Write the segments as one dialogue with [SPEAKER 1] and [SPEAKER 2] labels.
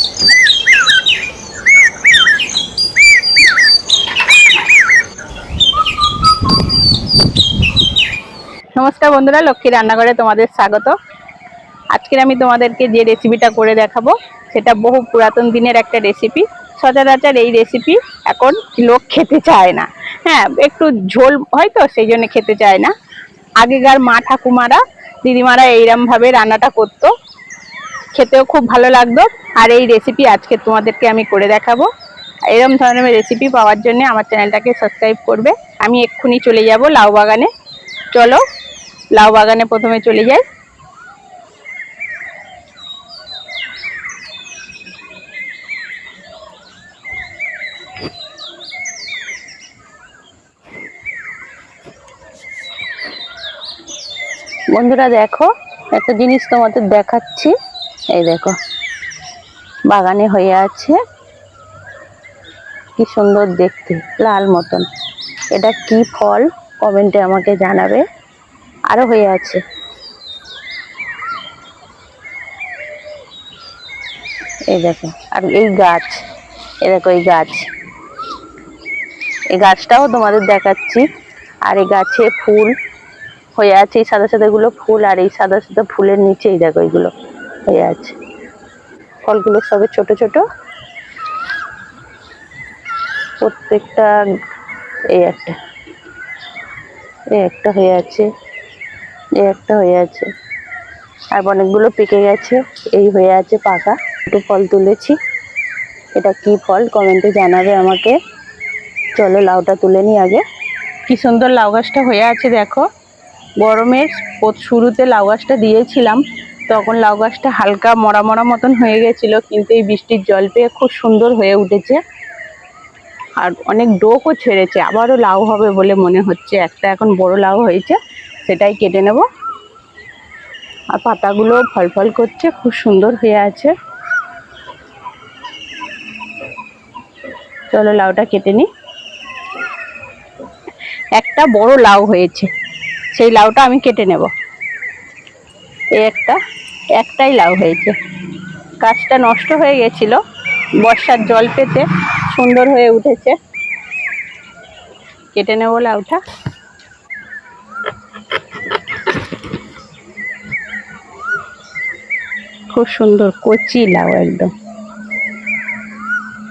[SPEAKER 1] নমস্কার বন্ধুরা, লক্ষ্মী রান্নাঘরে তোমাদের স্বাগত। আজকের আমি তোমাদেরকে যে রেসিপিটা করে দেখাবো, সেটা বহু পুরাতন দিনের একটা রেসিপি সচরাচর এই রেসিপি এখন লোক খেতে চায় না। হ্যাঁ একটু ঝোল হয়তো সেই জন্য খেতে চায় না। আগেকার মা ঠাকুমারা, দিদিমারা এইরমভাবে রান্নাটা করতো। খেতেও খুব ভালো লাগতো আর এই রেসিপি আজকে তোমাদেরকে আমি করে দেখাবো। এরকম ধরনের রেসিপি পাওয়ার জন্য আমার চ্যানেলটাকে সাবস্ক্রাইব করবে। আমি এক্ষুনি চলে যাব লাউ বাগানে। চলো, লাউ বাগানে প্রথমে চলে যাই। বন্ধুরা দেখো, একটা জিনিস তোমাদের দেখাচ্ছি। এই দেখো, বাগানে হয়ে আছে। কি সুন্দর দেখতে, লাল মতন। এটা কি ফল? কমেন্টে আমাকে জানাবে। আরও হয়ে আছে। এই দেখো, আর এই গাছ এ দেখো এই গাছ। এই গাছটাও তোমাদের দেখাচ্ছি। আর এই গাছে ফুল হয়ে আছে, এই সাদা সাদা গুলো ফুল, আর এই সাদা সাদা ফুলের নিচেই দেখো এইগুলো হয়ে আছে। ফলগুলো সবে ছোট ছোট। প্রত্যেকটা এই একটা। এই একটা হয়ে আছে। এই একটা হয়ে আছে। আর অনেকগুলো পেকে গেছে। এই হয়ে আছে পাকা। একটু ফল তুলেছি। এটা কি ফল কমেন্টে জানাবে আমাকে। চলো লাউটা তুলে নিই আগে। কি সুন্দর লাউ গাছটা হয়ে আছে দেখো। গরমের শুরুতে লাউ গাছটা দিয়েছিলাম। তখন লাউ গাছটা হালকা মরা মরা মতন হয়ে গেছিল, কিন্তু এই বৃষ্টির জল পেয়ে খুব সুন্দর হয়ে উঠেছে। আর অনেক ডোকও ছেড়েছে, আবারও লাউ হবে বলে মনে হচ্ছে। একটা এখন বড় লাউ হয়েছে, সেটাই কেটে নেব। আর পাতাগুলো ফল ফল করছে, খুব সুন্দর হয়ে আছে। চলো লাউটা কেটে নিই। একটা বড় লাউ হয়েছে, সেই লাউটা আমি কেটে নেব। এই একটা। একটাই লাউ হয়েছে। গাছটা নষ্ট হয়ে গেছিল, বর্ষার জল পেতে সুন্দর হয়ে উঠেছে। কেটে নেব লাউটা। খুব সুন্দর কচি লাউ একদম।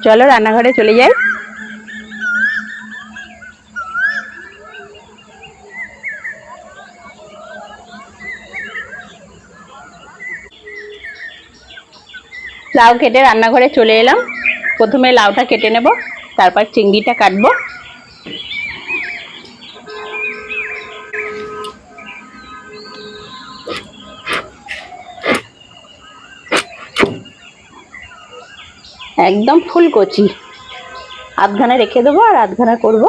[SPEAKER 1] চলো রান্নাঘরে চলে যাই। লাউ কেটে রান্নাঘরে চলে এলাম। প্রথমে লাউটা কেটে নেব, তারপর চিংড়িটা কাটবো। একদম ফুলকচি। আধখানা রেখে দেবো আর আধখানা করব।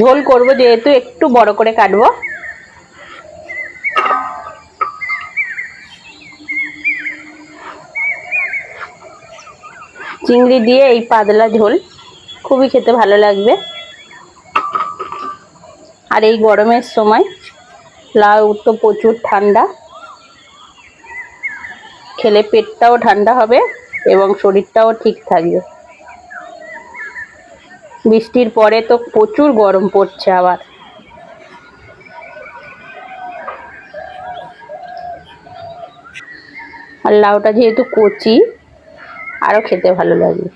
[SPEAKER 1] ঝোল করব যেহেতু একটু বড় করে কাটবো। চিংড়ি দিয়ে এই পাতলা ঝোল, খুবই খেতে ভালো লাগবে। আর এই গরমের সময় লাউ তো প্রচুর ঠান্ডা। খেলে পেটটাও ঠান্ডা হবে এবং শরীরটাও ঠিক থাকবে। বৃষ্টির পরে তো প্রচুর গরম পড়ছে আবার। আর লাউটা যেহেতু কচি, আরও খেতে ভালো লাগে।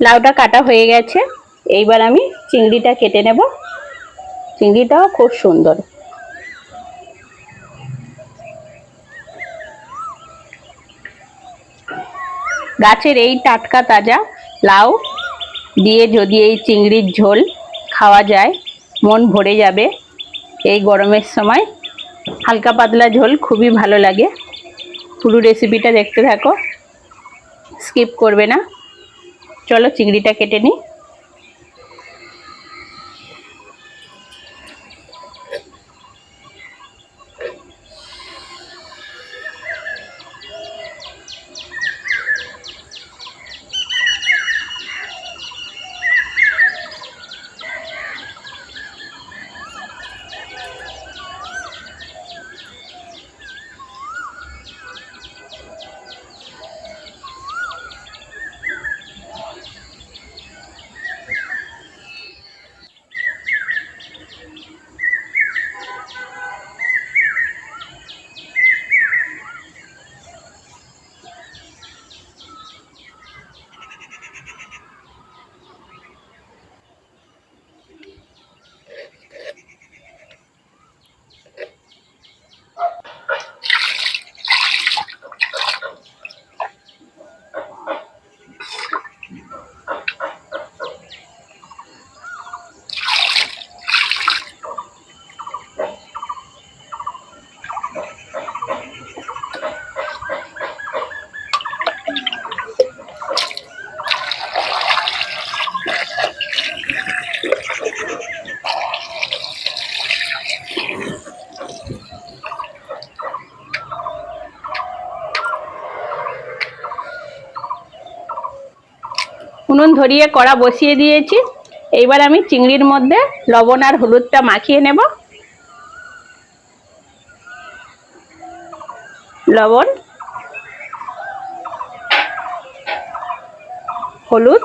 [SPEAKER 1] লাউটা কাটা হয়ে গেছে, এইবার আমি চিংড়িটা কেটে নেব। চিংড়িটাও খুব সুন্দর। গাছের এই টাটকা তাজা লাউ দিয়ে যদি এই চিংড়ির ঝোল খাওয়া যায়, মন ভরে যাবে। এই গরমের সময় হালকা পাতলা ঝোল খুবই ভালো লাগে। পুরো রেসিপিটা দেখতে থাকো। স্কিপ করবে না। চলো চিংড়িটা কেটে নিই। উনুন ধরিয়ে কড়া বসিয়ে দিয়েছি। এইবার আমি চিংড়ির মধ্যে লবণ আর হলুদটা মাখিয়ে নেব। লবণ, হলুদ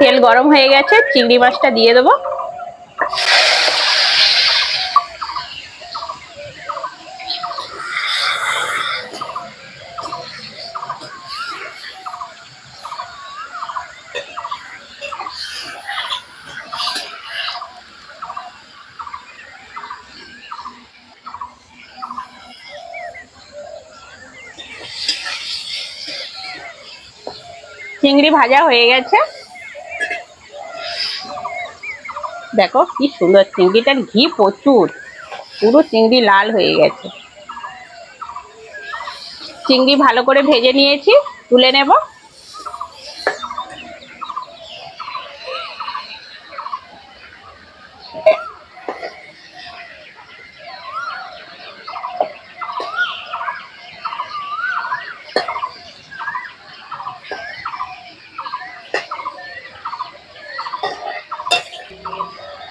[SPEAKER 1] তেল গরম হয়ে গেছে চিংড়ি মাছটা দিয়ে দেবো। চিংড়ি ভাজা হয়ে গেছে। দেখো কি সুন্দর চিংড়িটার ঘি প্রচুর। পুরো চিংড়ি লাল হয়ে গেছে। চিংড়ি ভালো করে ভেজে নিয়েছি, তুলে নেব।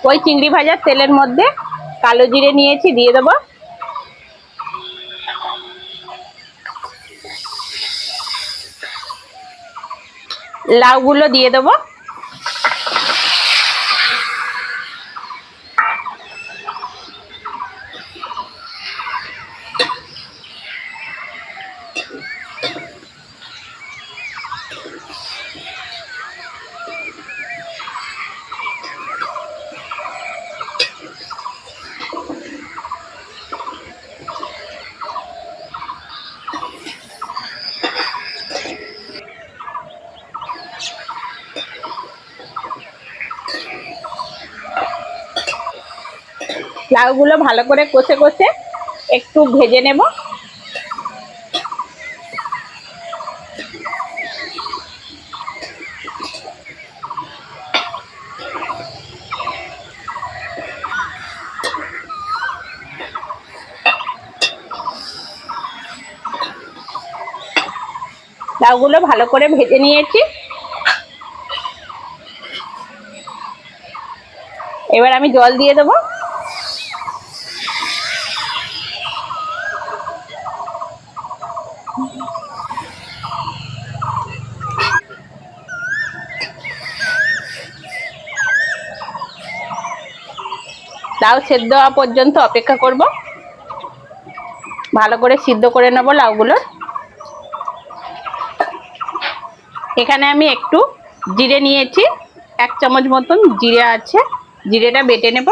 [SPEAKER 1] ওই চিংড়ি ভাজার তেলের মধ্যে কালো জিরে নিয়েছি দিয়ে দেবো। লাউগুলো দিয়ে দেবো। লাউগুলো ভালো করে কষে কষে একটু ভেজে নেব। লাউগুলো ভালো করে ভেজে নিয়েছি। এবার আমি জল দিয়ে দেবো। লাউ সেদ্ধ হওয়া পর্যন্ত অপেক্ষা করব। ভালো করে সিদ্ধ করে নেব লাউগুলো।
[SPEAKER 2] এখানে আমি একটু জিরে নিয়েছি। এক চামচ মতন জিরে আছে। জিরেটা বেটে নেব।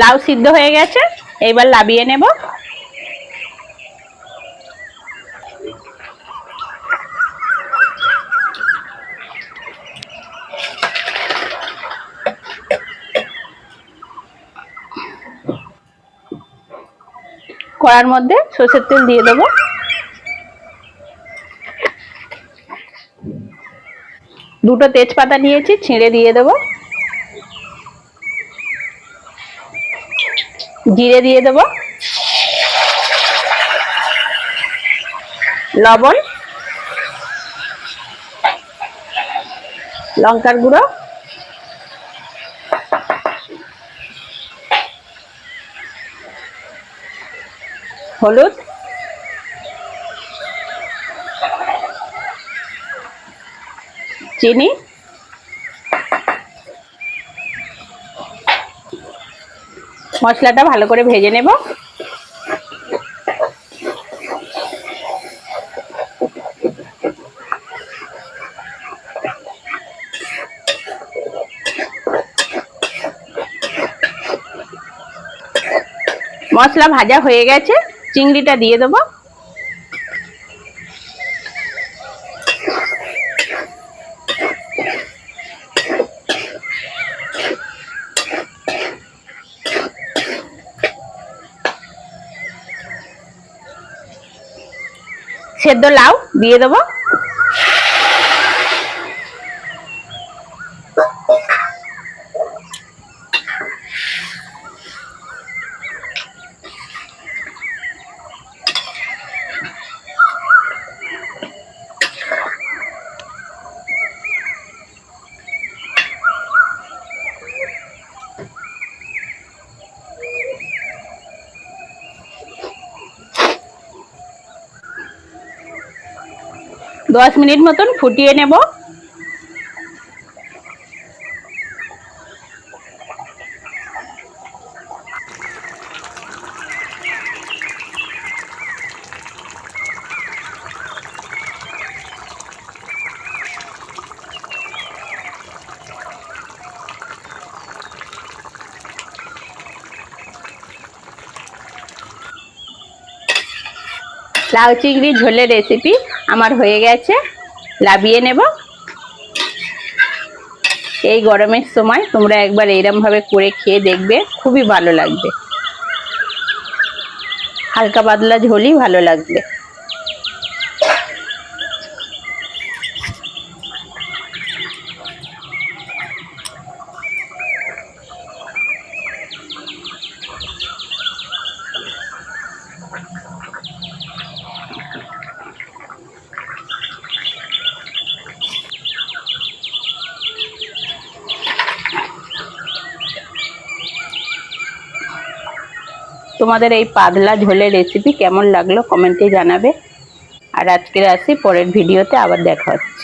[SPEAKER 2] লাউ সিদ্ধ হয়ে গেছে, এইবার লাবিয়ে নেব। কড়ার মধ্যে সর্ষের তেল দিয়ে দেবো। দুটো তেজপাতা নিয়েছি, ছিঁড়ে দিয়ে দেবো। জিরে দিয়ে দেবো। লবণ। লঙ্কার গুঁড়ো। হলুদ। চিনি। মশলাটা ভালো করে ভেজে নেব। মশলা ভাজা হয়ে গেছে চিংড়িটা দিয়ে দেবো। সেদ্ধ লাউ দিয়ে দেবো। দশ মিনিট মতন ফুটিয়ে নেব। লাউ চিংড়ি ঝোলের রেসিপি আমার হয়ে গেছে লাবিয়ে নেব। এই গরমের সময় তোমরা একবার এইরমভাবে করে খেয়ে দেখবে, খুবই ভালো লাগবে। হালকা পাতলা ঝোলই ভালো লাগবে। তোমাদের এই পাতলা ঝোলের রেসিপি কেমন লাগল? কমেন্টে জানাবে। আর আজকের আসি, পরের ভিডিওতে আবার দেখা হচ্ছে।